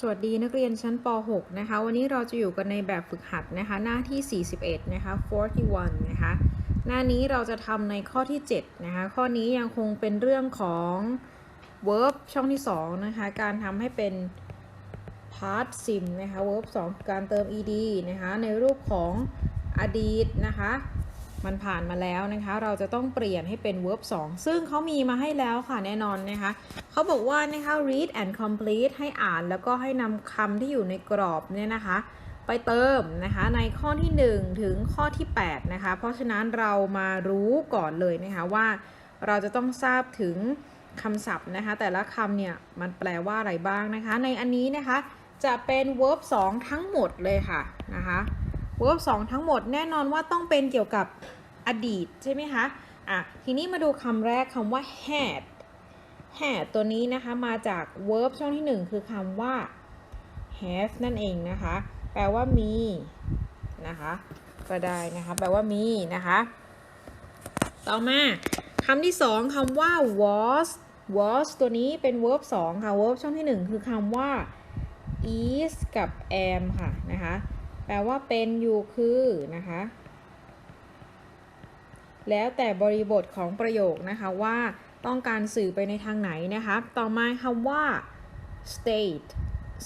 สวัสดีนักเรียนชั้นป .6 นะคะ วันนี้เราจะอยู่กันในแบบฝึกหัดนะคะ หน้าที่ 41 นะคะ 41 นะคะ หน้านี้เราจะทำในข้อที่ 7 นะคะ ข้อนี้ยังคงเป็นเรื่องของ verb ช่องที่ 2 นะคะ การทำให้เป็น part sim นะคะ verb 2 การเติม ed นะคะ ในรูปของอดีตนะคะ มันผ่านมาแล้วนะคะ เราจะต้องเปลี่ยนให้เป็น verb 2 ซึ่งเขามีมาให้แล้วค่ะแน่นอนนะคะเขาบอกว่านะคะ read and complete ให้อ่านแล้วก็ให้นำคำที่อยู่ในกรอบเนี่ยนะคะ ไปเติมนะคะในข้อที่ 1 ถึงข้อที่ 8 นะคะ เพราะฉะนั้นเรามารู้ก่อนเลยนะคะว่า เราจะต้องทราบถึงคำศัพท์นะคะ แต่ละคำเนี่ยมันแปลว่าอะไรบ้างนะคะ ในอันนี้นะคะจะเป็น verb 2 ทั้งหมดเลยค่ะนะคะ verb 2ทั้งหมดแน่นอนว่าต้องเป็นเกี่ยวกับอดีตใช่ไหมคะอะทีนี้มาดูคำแรกคำว่า had had ตัวนี้นะคะมาจาก verb ช่องที่ 1 คือคำว่า have นั่นเองนะคะ แปลว่ามีนะคะก็ได้นะคะแปลว่ามีนะคะต่อมาคำที่สองคำว่า was was ตัวนี้เป็น verb 2 ค่ะ verb ช่องที่ 1 คือคำว่า is กับ am ค่ะนะคะ แปลว่าเป็นอยู่คือนะคะ แล้วแต่บริบทของประโยคนะคะว่าต้องการสื่อไปในทางไหนนะคะ ต่อมาคำว่า state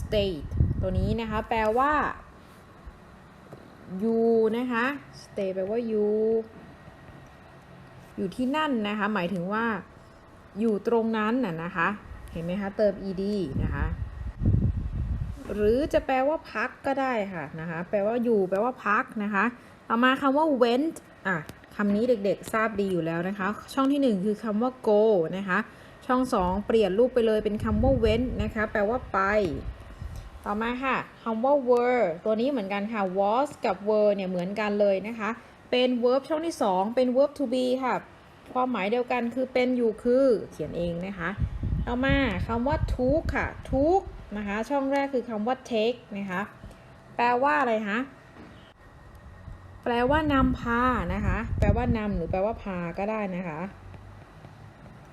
state ตัวนี้นะคะแปลว่าอยู่นะคะ stay แปลว่าอยู่อยู่ที่นั่นนะคะ หมายถึงว่าอยู่ตรงนั้นน่ะนะคะ เห็นไหมคะ เติม ed นะคะ หรือจะแปลว่าพักก็ได้ค่ะนะคะแปลว่าอยู่แปลว่าพักนะคะต่อมาคำว่า went อะคำนี้เด็กๆทราบดีอยู่แล้วนะคะ ช่องที่ 1 คือคำว่า go นะคะ ช่อง 2 เปลี่ยนรูปไปเลยเป็นคำว่า went นะคะ แปลว่าไป ต่อมาค่ะคำว่า were ตัวนี้เหมือนกันค่ะ was กับ were เนี่ยเหมือนกันเลยนะคะ เป็น verb ช่องที่ 2 เป็น verb to be ค่ะ ความหมายเดียวกันคือเป็นอยู่คือเขียนเองนะคะ ต่อมาคำว่า took ค่ะ took นะคะ ช่องแรกคือคำว่า take นะคะ แปลว่าอะไรคะแปลว่านำพานะคะ แปลว่านำหรือแปลว่าพาก็ได้นะคะ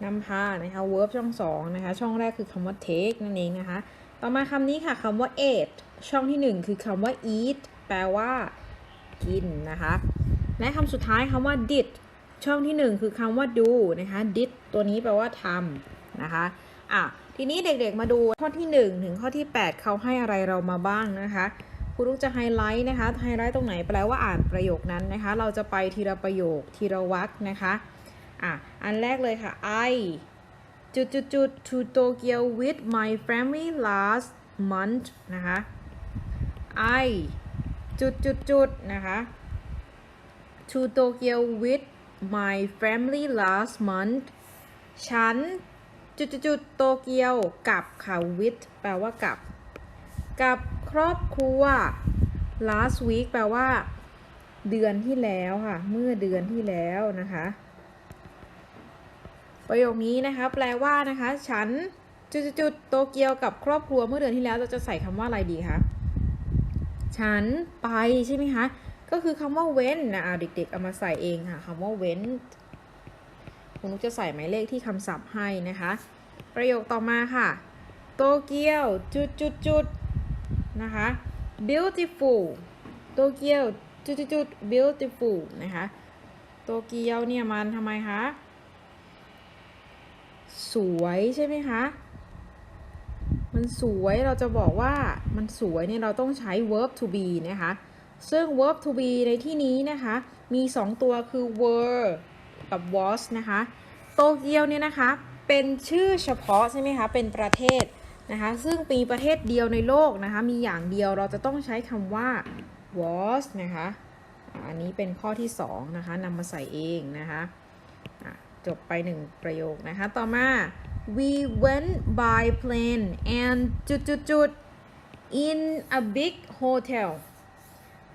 นำพานะคะ verb ช่องสองนะคะ ช่องแรกคือคำว่า take นั่นเองนะคะ ต่อมาคำนี้ค่ะคำว่า eat ช่องที่หนึ่งคือคำว่า eat แปลว่ากินนะคะ และคำสุดท้ายคำว่า did ช่องที่หนึ่งคือคำว่า do นะคะ did ตัวนี้แปลว่าทำนะคะ อะ ทีนี้เด็กๆมาดูข้อที่ 1 ถึงข้อที่ 8 เขาให้อะไรเรามาบ้างนะคะครูลูกจะไฮไลท์นะคะ ไฮไลท์ตรงไหนแปลว่าอ่านประโยคนั้นนะคะ เราจะไปทีละประโยคทีละวรรคนะคะ อะ อันแรกเลยค่ะ I จุดจุดจุด to Tokyo with my family last month นะคะ I จุดจุดจุดนะคะ to Tokyo with my family last month ฉัน จุดจุดจุดโตเกียวกับค่ะ with แปลว่ากับ กับครอบครัว last week แปลว่า เดือนที่แล้วค่ะ เมื่อเดือนที่แล้วนะคะ ประโยคนี้นะคะ แปลว่านะคะ ฉันจุดจุดจุดโตเกียวกับครอบครัวเมื่อเดือนที่แล้วเราจะใส่คำว่าอะไรดีคะฉันไปใช่ไหมคะ ก็คือคำว่า went นะอะเด็กๆเอามาใส่เองค่ะคำว่า went คุณนุกจะใส่หมายเลขที่คำศัพท์ให้นะคะ ประโยคต่อมาค่ะ โตเกียวจุดจุดจุดนะคะ beautiful โตเกียวจุดจุดจุด beautiful นะคะ โตเกียวเนี่ยมันทำไมคะ สวยใช่ไหมคะ มันสวยเราจะบอกว่ามันสวยเนี่ยเราต้องใช้ verb to be นะคะ ซึ่ง verb to be ในที่นี้นะคะ มี 2 ตัวคือ were กับ was นะคะโตเกียวเนี่ยนะคะเป็นชื่อเฉพาะใช่ไหมคะเป็นประเทศนะคะซึ่งมีประเทศเดียวในโลกนะคะมีอย่างเดียวเราจะต้องใช้คำว่า was นะคะอันนี้เป็นข้อที่2นะคะนำมาใส่เองนะคะอะจบไป 1 ประโยคนะคะต่อมา we went by plane and จุดจุดจุด in a big hotel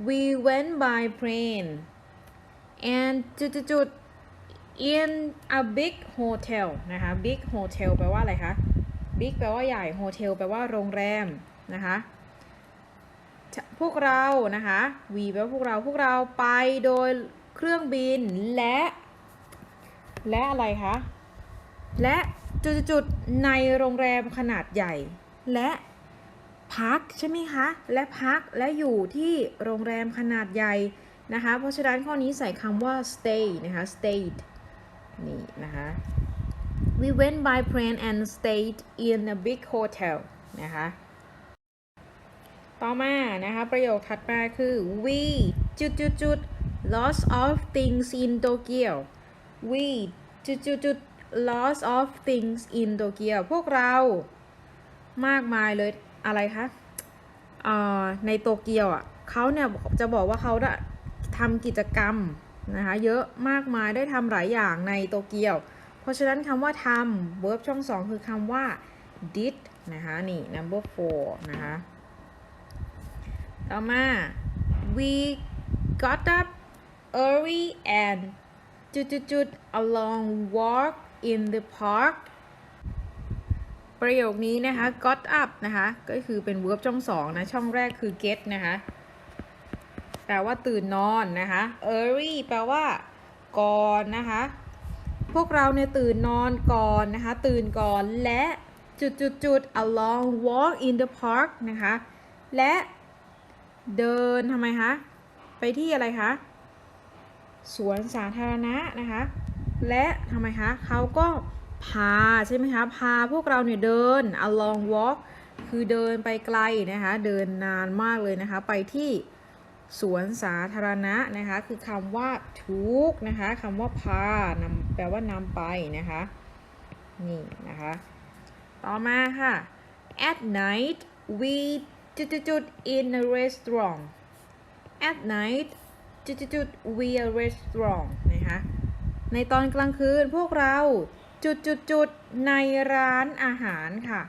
we went by plane and จุดจุดจุด in a big hotel นะคะ big hotel แปลว่าอะไรคะ big แปลว่าใหญ่ hotel แปลว่าโรงแรมนะคะ พวกเรานะคะ we แปลว่าพวกเรา พวกเราไปโดยเครื่องบินและ และอะไรคะ และจุดๆในโรงแรมขนาดใหญ่ และพักใช่ไหมคะ และพักและอยู่ที่โรงแรมขนาดใหญ่นะคะ เพราะฉะนั้นข้อนี้ใส่คำว่า stay นะคะ stayed นี่นะคะ we went by plane and stayed in a big hotel นะคะ ต่อมานะคะ ประโยคถัดมาคือ we จุดจุดจุด lots of things in Tokyo we จุดจุดจุด lots of things in Tokyo พวกเรามากมายเลยอะไรคะในโตเกียวอะเขาเนี่ยจะบอกว่าเขาทำกิจกรรม นะคะเยอะมากมายได้ทำหลายอย่างในโตเกียว เพราะฉะนั้นคำว่าทำ verb ช่องสองคือคำว่า did นะคะนี่ number four นะคะต่อมา we got up early and จุดจุดจุด a long walk in the park ประโยคนี้นะคะ got up นะคะ ก็คือเป็น verb ช่องสองนะ ช่องแรกคือ get นะคะ แปลว่าตื่นนอนนะคะ early แปลว่าก่อนนะคะ พวกเราเนี่ยตื่นนอนก่อนนะคะ ตื่นก่อนและจุดจุดจุด a long walk in the park นะคะ และเดินทำไมคะ ไปที่อะไรคะ สวนสาธารณะนะคะ และทำไมคะเขาก็พาใช่ไหมคะ พาพวกเราเนี่ยเดิน a long walk คือเดินไปไกลนะคะ เดินนานมากเลยนะคะ ไปที่ สวนสาธารณะนะคะ คือคำว่าทุกนะคะคำว่าพานำแปลว่านำไปนะคะ นี่นะคะ ต่อมาค่ะ at night we จุดจุดจุด in a restaurant at night จุดจุดจุด we a restaurant นะคะ ในตอนกลางคืนพวกเราจุดจุดจุดในร้านอาหารค่ะ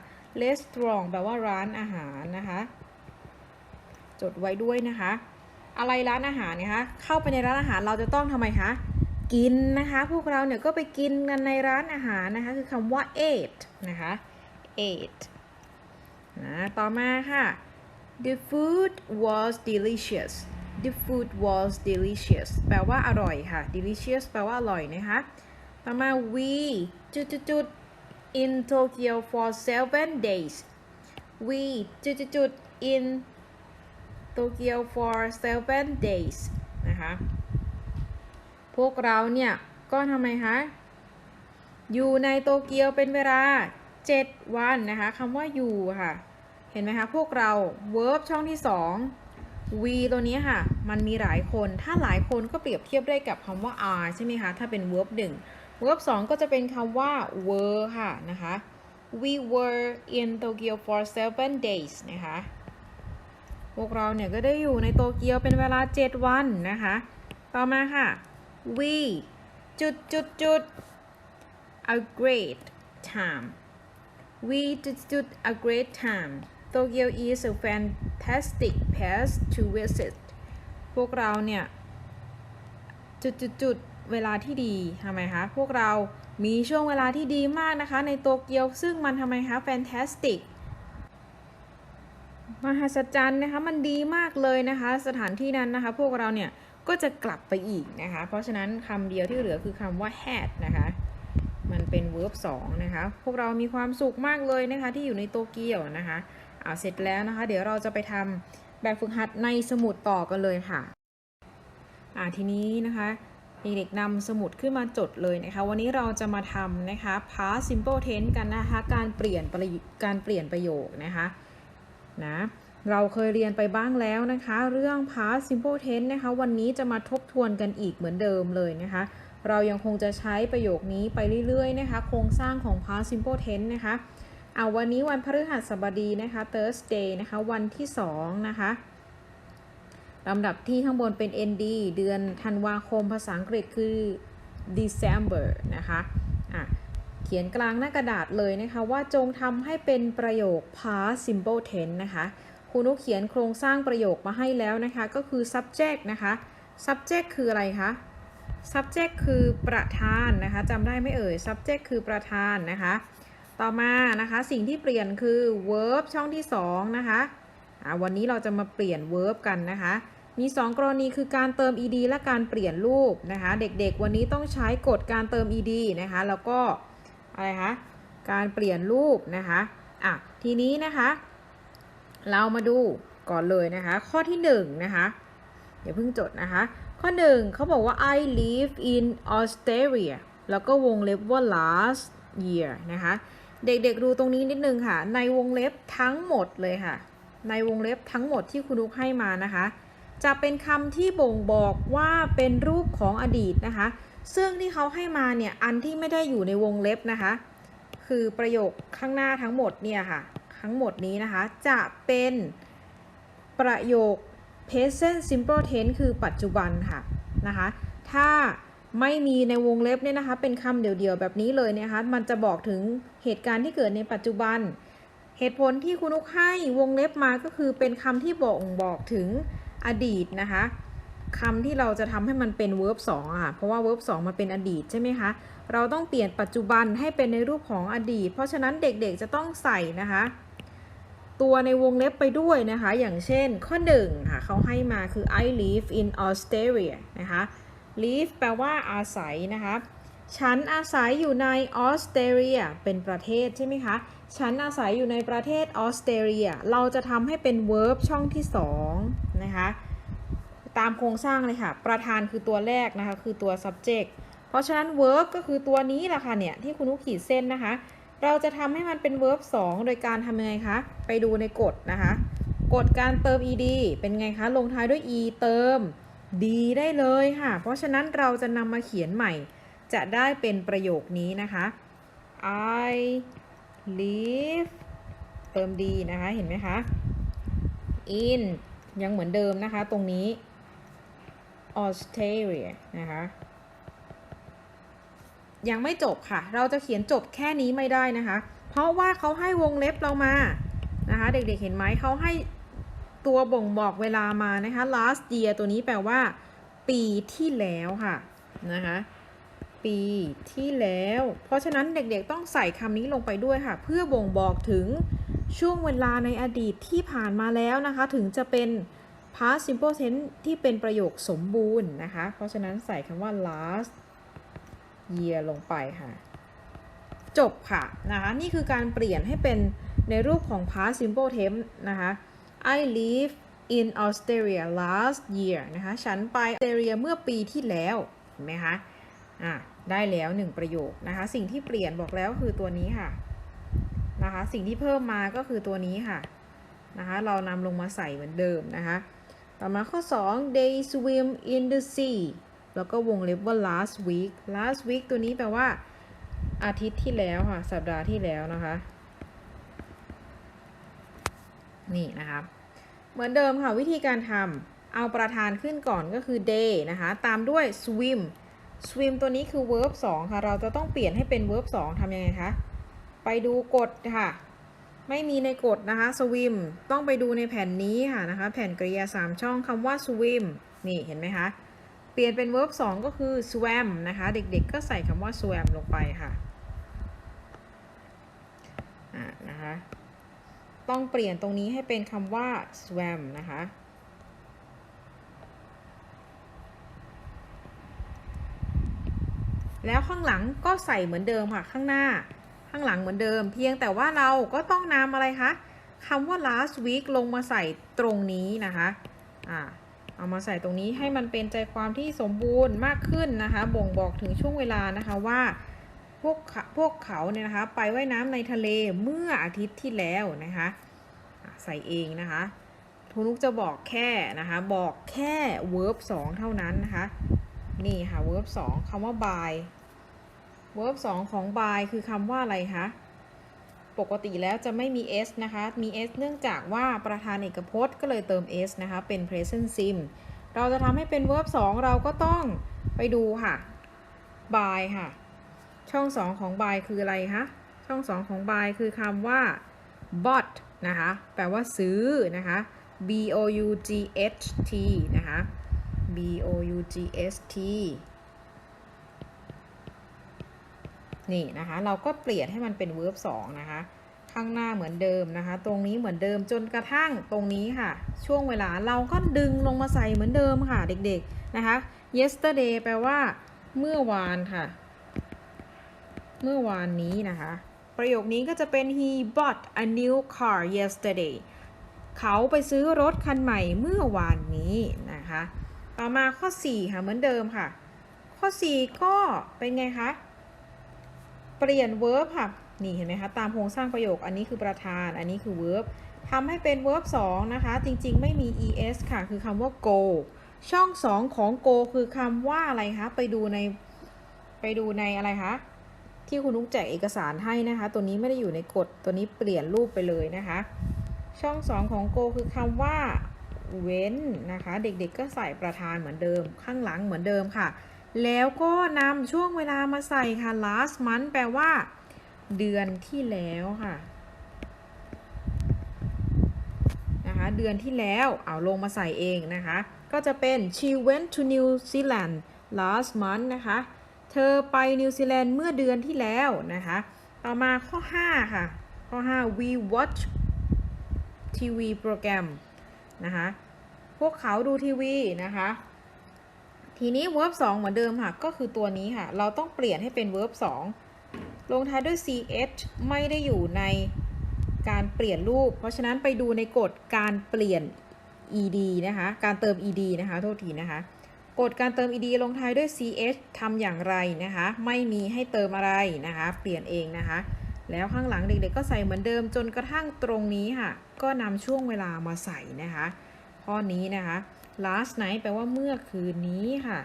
restaurant แปลว่าร้านอาหารนะคะ จดไว้ด้วยนะคะ อะไรร้านอาหารนะคะเข้าไปในร้านอาหารเราจะต้องทำไมคะกินนะคะ พวกเราเนี่ยก็ไปกินกันในร้านอาหารนะคะ คือคำว่า ate นะคะ ate นะต่อมาค่ะ the food was delicious the food was delicious แปลว่าอร่อยค่ะ delicious แปลว่าอร่อยนะคะต่อมา we จุดจุดจุด in Tokyo for seven days we จุดจุด in จุด in Tokyo for seven days นะคะ พวกเราเนี่ย ก็ทำไมคะ อยู่ในโตเกียวเป็นเวลา 7 วันนะคะคำว่าอยู่ค่ะ เห็นไหมคะ พวกเรา verb ช่องที่2 we ตัวนี้ค่ะ มันมีหลายคน ถ้าหลายคนก็เปรียบเทียบได้กับคำว่า are ใช่ไหมคะ ถ้าเป็น verb 1 verb 2 ก็จะเป็นคำว่า were ค่ะนะคะ we were in Tokyo for seven days นะคะ พวกเราเนี่ยก็ได้อยู่ในโตเกียวเป็นเวลา 7 วันนะคะ ต่อมาค่ะ we จุดจุดจุด a great time we จุดจุด a great time Tokyo is a fantastic place to visit พวกเราเนี่ยจุดจุดจุดเวลาที่ดีทำไมคะ พวกเรามีช่วงเวลาที่ดีมากนะคะ ในโตเกียวซึ่งมันทำไมคะ fantastic มหัศจรรย์นะคะมันดีมากเลยนะคะ สถานที่นั้นนะคะ พวกเราเนี่ยก็จะกลับไปอีกนะคะ เพราะฉะนั้นคำเดียวที่เหลือคือคำว่า had นะคะมันเป็น verb 2นะคะ พวกเรามีความสุขมากเลยนะคะ ที่อยู่ในโตเกียวนะคะเอาเสร็จแล้วนะคะ เดี๋ยวเราจะไปทำแบบฝึกหัดในสมุดต่อกันเลยค่ะอ่าทีนี้นะคะเด็กๆนำสมุดขึ้นมาจดเลยนะคะ วันนี้เราจะมาทำนะคะ past simple tense กันนะคะ การเปลี่ยนประการเปลี่ยนประโยคนะคะนะ เราเคยเรียนไปบ้างแล้วนะคะ เรื่อง past simple tense นะคะ วันนี้จะมาทบทวนกันอีกเหมือนเดิมเลยนะคะ เรายังคงจะใช้ประโยคนี้ไปเรื่อยๆนะคะ โครงสร้างของ past simple tense นะคะเอาวันนี้วันพฤหัสบดีนะคะ Thursday นะคะ วันที่ 2 นะคะลำดับที่ข้างบนเป็น ND เดือนธันวาคมภาษาอังกฤษคือ December นะคะอะเขียนกลางหน้ากระดาษเลยนะคะ ว่าจงทำให้เป็นประโยค past simple tense นะคะ ครูนุกเขียนโครงสร้างประโยคมาให้แล้วนะคะ ก็คือ subject นะคะ subject คืออะไรคะ subject คือประธานนะคะจำได้ไหมเอ่ย subject คือประธานนะคะ ต่อมานะคะสิ่งที่เปลี่ยนคือ verb ช่องที่2นะคะวันนี้เราจะมาเปลี่ยน verb กันนะคะ มี 2 กรณีคือการเติม ed และการเปลี่ยนรูปนะคะ เด็กๆ วันนี้ต้องใช้กฎการเติม ed นะคะ แล้วก็อะไรคะ การเปลี่ยนรูปนะคะ อะ ทีนี้นะคะ เรามาดูก่อนเลยนะคะ ข้อที่หนึ่งนะคะอย่าเพิ่งจดนะคะ ข้อหนึ่งเขาบอกว่า I live in Australia แล้วก็วงเล็บว่า last year นะคะ เด็กๆดูตรงนี้นิดนึงค่ะ ในวงเล็บทั้งหมดเลยค่ะ ในวงเล็บทั้งหมดที่คุณนุกให้มานะคะ จะเป็นคำที่บ่งบอกว่าเป็นรูปของอดีตนะคะ ซึ่งที่เขาให้มาเนี่ย อันที่ไม่ได้อยู่ในวงเล็บนะคะ คือประโยคข้างหน้าทั้งหมดเนี่ยค่ะ ทั้งหมดนี้นะคะ จะเป็นประโยค present simple tense คือปัจจุบันค่ะนะคะ ถ้าไม่มีในวงเล็บเนี่ยนะคะ เป็นคำเดี่ยวๆแบบนี้เลยนะคะ มันจะบอกถึงเหตุการณ์ที่เกิดในปัจจุบัน เหตุผลที่คุณนุกให้วงเล็บมาก็คือเป็นคำที่บอกบอกถึงอดีตนะคะคำที่เราจะทำให้มันเป็น verb 2อะค่ะ เพราะว่า verb 2มันเป็นอดีตใช่ไหมคะ เราต้องเปลี่ยนปัจจุบันให้เป็นในรูปของอดีต เพราะฉะนั้นเด็กๆจะต้องใส่นะคะ ตัวในวงเล็บไปด้วยนะคะ อย่างเช่นข้อ1ค่ะเขาให้มาคือ I live in Australia นะคะ live แปลว่าอาศัยนะคะ ฉันอาศัยอยู่ในออสเตรเลียเป็นประเทศใช่ไหมคะ ฉันอาศัยอยู่ในประเทศออสเตรเลีย เราจะทำให้เป็น verb ช่องที่2นะคะ ตามโครงสร้างเลยค่ะ ประธานคือตัวแรกนะคะ คือตัว subject เพราะฉะนั้น verb ก็คือตัวนี้แหละค่ะเนี่ยที่คุณนุกขีดเส้นนะคะ เราจะทำให้มันเป็น verb 2 โดยการทำยังไงคะ ไปดูในกฎนะคะ กฎการเติม ed เป็นไงคะ ลงท้ายด้วย e เติม d ได้เลยค่ะ เพราะฉะนั้นเราจะนำมาเขียนใหม่ จะได้เป็นประโยคนี้นะคะ I live เติม d นะคะ เห็นไหมคะ in ยังเหมือนเดิมนะคะ ตรงนี้ Australia นะคะ ยังไม่จบค่ะ เราจะเขียนจบแค่นี้ไม่ได้นะคะ เพราะว่าเขาให้วงเล็บเรามานะคะ เด็กๆเห็นไหมเขาให้ตัวบ่งบอกเวลามานะคะ last year ตัวนี้แปลว่า ปีที่แล้วค่ะนะคะ ปีที่แล้ว เพราะฉะนั้นเด็กๆต้องใส่คำนี้ลงไปด้วยค่ะ เพื่อบ่งบอกถึงช่วงเวลาในอดีตที่ผ่านมาแล้วนะคะ ถึงจะเป็น past simple tense ที่เป็นประโยคสมบูรณ์นะคะ เพราะฉะนั้นใส่คำว่า last year ลงไปค่ะ จบค่ะนะคะนี่คือการเปลี่ยนให้เป็นในรูปของ past simple tense นะคะ I live in Australia last year นะคะ ฉันไปออสเตรเลียเมื่อปีที่แล้วเห็นไหมคะอะได้แล้วหนึ่งประโยคนะคะ สิ่งที่เปลี่ยนบอกแล้วคือตัวนี้ค่ะนะคะ สิ่งที่เพิ่มมาก็คือตัวนี้ค่ะนะคะ เรานำลงมาใส่เหมือนเดิมนะคะ ต่อมาข้อ 2 they swim in the sea แล้วก็วงเล็บว่า last week last week ตัวนี้แปลว่า อาทิตย์ที่แล้วค่ะ สัปดาห์ที่แล้วนะคะ นี่นะคะ เหมือนเดิมค่ะ วิธีการทำเอาประธานขึ้นก่อนก็คือ day นะคะ ตามด้วย swim swim ตัวนี้คือ verb 2 ค่ะ เราจะต้องเปลี่ยนให้เป็น verb 2ทำยังไงคะ ไปดูกฎค่ะ ไม่มีในกฎนะคะ swim ต้องไปดูในแผ่นนี้ค่ะนะคะ แผ่นกริยา 3 ช่องคำว่า swim นี่เห็นไหมคะ เปลี่ยนเป็น verb 2 ก็คือ swam นะคะ เด็กๆ ก็ใส่คำว่า swam ลงไปค่ะอ่านะคะ ต้องเปลี่ยนตรงนี้ให้เป็นคำว่า swam นะคะ แล้วข้างหลังก็ใส่เหมือนเดิมค่ะ ข้างหน้า ข้างหลังเหมือนเดิม เพียงแต่ว่าเราก็ต้องนำอะไรคะคำว่า last week ลงมาใส่ตรงนี้นะคะ อ่า เอามาใส่ตรงนี้ให้มันเป็นใจความที่สมบูรณ์มากขึ้นนะคะ บ่งบอกถึงช่วงเวลานะคะว่าพวกพวกเขาเนี่ยนะคะ ไปว่ายน้ำในทะเลเมื่ออาทิตย์ที่แล้วนะคะใส่เองนะคะทุนุกจะบอกแค่นะคะ บอกแค่ verb 2เท่านั้นนะคะ นี่ค่ะ verb 2คำว่า by verb 2ของ by คือคำว่าอะไรคะ ปกติแล้วจะไม่มี s นะคะ มี s เนื่องจากว่าประธานเอกพจน์ก็เลยเติม s นะคะ เป็น present sim เราจะทำให้เป็น verb 2 เราก็ต้องไปดูค่ะ by ค่ะ ช่อง 2 ของ by คืออะไรคะ ช่อง 2 ของ by คือคำว่า bought นะคะ แปลว่าซื้อนะคะ b o u g h t นะคะ b o u g s t นี่นะคะ เราก็เปลี่ยนให้มันเป็น verb 2นะคะ ข้างหน้าเหมือนเดิมนะคะ ตรงนี้เหมือนเดิมจนกระทั่งตรงนี้ค่ะ ช่วงเวลาเราก็ดึงลงมาใส่เหมือนเดิมค่ะเด็กๆนะคะ yesterday แปลว่า เมื่อวานค่ะ เมื่อวานนี้นะคะ ประโยคนี้ก็จะเป็น he bought a new car yesterday เขาไปซื้อรถคันใหม่เมื่อวานนี้นะคะ ต่อมาข้อ 4 ค่ะ เหมือนเดิมค่ะ ข้อ 4 ก็เป็นไงคะ เปลี่ยน verb ค่ะ นี่เห็นไหมคะ ตามโครงสร้างประโยค อันนี้คือประธาน อันนี้คือ verb ทำให้เป็น verb 2 นะคะ จริง ๆ ไม่มี es ค่ะ คือคำว่า go ช่อง 2 ของ go คือคำว่าอะไรคะ ไปดูใน ไปดูในอะไรคะ ที่คุณนุ๊กแจกเอกสารให้นะคะ ตัวนี้ไม่ได้อยู่ในกฎ ตัวนี้เปลี่ยนรูปไปเลยนะคะ ช่อง 2 ของ go คือคำว่าเว้นนะคะ เด็กๆก็ใส่ประธานเหมือนเดิม ข้างหลังเหมือนเดิมค่ะ แล้วก็นำช่วงเวลามาใส่ค่ะ last month แปลว่า เดือนที่แล้วค่ะนะคะเดือนที่แล้วเอาลงมาใส่เองนะคะ ก็จะเป็น she went to New Zealand last month นะคะ เธอไปนิวซีแลนด์เมื่อเดือนที่แล้วนะคะ ต่อมาข้อ 5 ค่ะ ข้อ 5 we watch TV โปรแกรมนะคะ พวกเขาดูทีวีนะคะ ทีนี้ verb 2 เหมือนเดิมค่ะ ก็คือตัวนี้ค่ะ เราต้องเปลี่ยนให้เป็น verb 2 ลงท้ายด้วย ch ไม่ได้อยู่ในการเปลี่ยนรูป เพราะฉะนั้นไปดูในกฎการเปลี่ยน ed นะคะ การเติม ed นะคะ โทษทีนะคะ กฎการเติม ed ลงท้ายด้วย ch ทำอย่างไรนะคะ ไม่มีให้เติมอะไรนะคะ เปลี่ยนเองนะคะ แล้วข้างหลังเด็กๆ ก็ใส่เหมือนเดิมจนกระทั่งตรงนี้ค่ะ ก็นำช่วงเวลามาใส่นะคะ ข้อนี้นะคะ last night แปลว่าเมื่อคืนนี้ค่ะ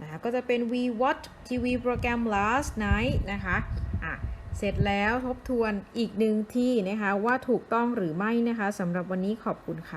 นะคะก็จะเป็น we watch TV program last night นะคะอะเสร็จแล้วทบทวนอีกหนึ่งที่นะคะว่าถูกต้องหรือไม่นะคะสำหรับวันนี้ขอบคุณค่ะ